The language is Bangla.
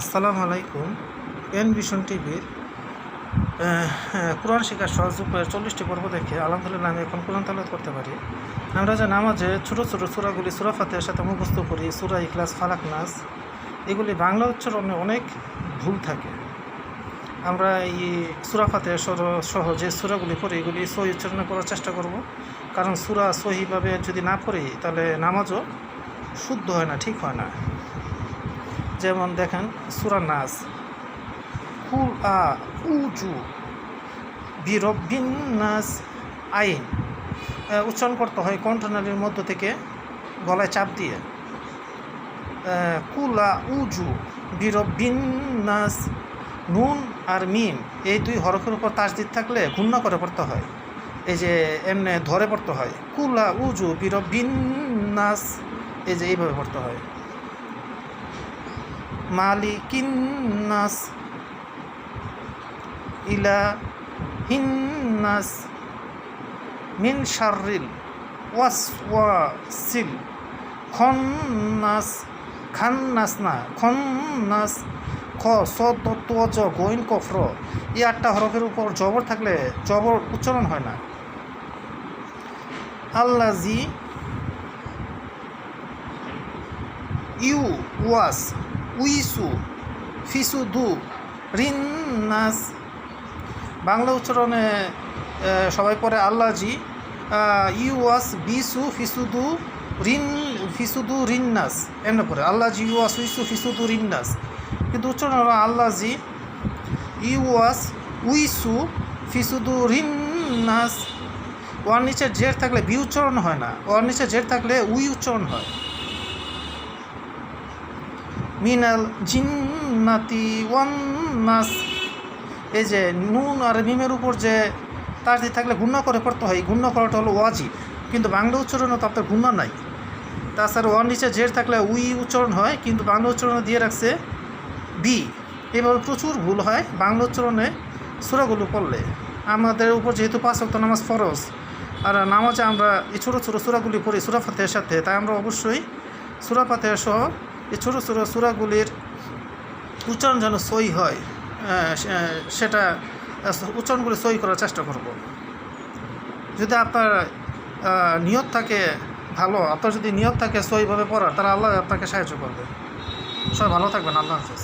আসসালামু আলাইকুম, এন ভিশন টিভির কোরআন শিকার সহজ উপায়ের চল্লিশটি পর্ব দেখে আলহামদুলিল্লাহ আমি এখন কোরআন তালাত করতে পারি। আমরা যে নামাজে ছোটো ছোটো সুরাগুলি, সুরা ফাতের সাথে মুখস্থ করি, সুরা ইখলাস, ফালাক নাস, এগুলি বাংলা উচ্চারণে অনেক ভুল থাকে। আমরা এই সুরা ফাতে সহ যে সুরাগুলি পড়ি, এগুলি সহি উচ্চারণ করার চেষ্টা করব। কারণ সুরা সহিভাবে যদি না পড়ি, তাহলে নামাজও শুদ্ধ হয় না, ঠিক হয় না। যেমন দেখেন, সুরা নাস। কুল আ উজু বিরব্বিন নাস আইন। উচ্চারণ করতে হয় কণ্ঠনালীর মধ্য থেকে গলায় চাপ দিয়ে। কুলা উজু, বিরব্বিন নাস, নুন আর মিম। এই দুই হরফের উপর তাসদিদ থাকলে ঘূর্ণ করে পড়তে হয়। এই যে এমনি ধরে পড়তে হয়। কুলা উজু, বিরব্বিন নাস। এই যে এইভাবে পড়তে হয়। মালিকিন্নাস ইলা হিন্নাস মিন শারিল ওয়াসওয়াসিল। খন্নাস, খান্নাস না, খন্নাস, খ স তত্ত্ব জ গোইন কফর। এই আটটা হরফের উপর জবর থাকলে জবর উচ্চারণ হয় না। আল্লাজি ইউ ওয়াস উইসু ফিসুদু রিন্নাস। বাংলা উচ্চারণে সবাই পরে আল্লাজি। ইউ ওয়াস বিসু ফিসুদু রিন ফিসুদু রিন্নাস। এমনি পড়ে, আল্লাজি, ইউ ওয়াস উইসু ফিসুদু রিন্নাস। কিন্তু উচ্চারণ হলো আল্লাজি। You was উইসু ফিসুদু রিন্নাস। ওয়ার নিচে জের থাকলে বি উচ্চারণ হয় না। ওয়ার নিচে জের থাকলে উই উচ্চারণ হয়। মিনাল জিন্নাতি ওয়ান্নাস। এই যে নুন আর মিমের উপর যে তার দিয়ে থাকলে গুণ্য করে পড়তে হয় গুণ্য করাটা হলো ওয়াজিব। কিন্তু বাংলা উচ্চারণে তো আপনার গুণ্য নাই। তাছাড়া ওয়ান নিচে জের থাকলে উই উচ্চারণ হয়, কিন্তু বাংলা উচ্চারণে দিয়ে রাখছে বি। এভাবে প্রচুর ভুল হয় বাংলা উচ্চারণে সুরাগুলো পড়লে। আমাদের উপর যেহেতু পাঁচ অক্ট নামাজ ফরজ, আর নামাজে আমরা এই ছোটো ছোটো সুরাগুলি পড়ি সুরা ফাতেহার সাথে, তাই আমরা অবশ্যই সুরা ফাতেহা সহ এই ছোটো ছোটো সুরাগুলির উচ্চারণ যেন সই হয় সেটা উচ্চারণগুলি সই করার চেষ্টা করব। যদি আপনার নিয়ত থাকে ভালো, আপনার যদি নিয়ত থাকে সইভাবে পড়ার তাহলে আল্লাহ আপনাকে সাহায্য করবে। সবাই ভালো থাকবেন, আল্লাহ হাফেজ।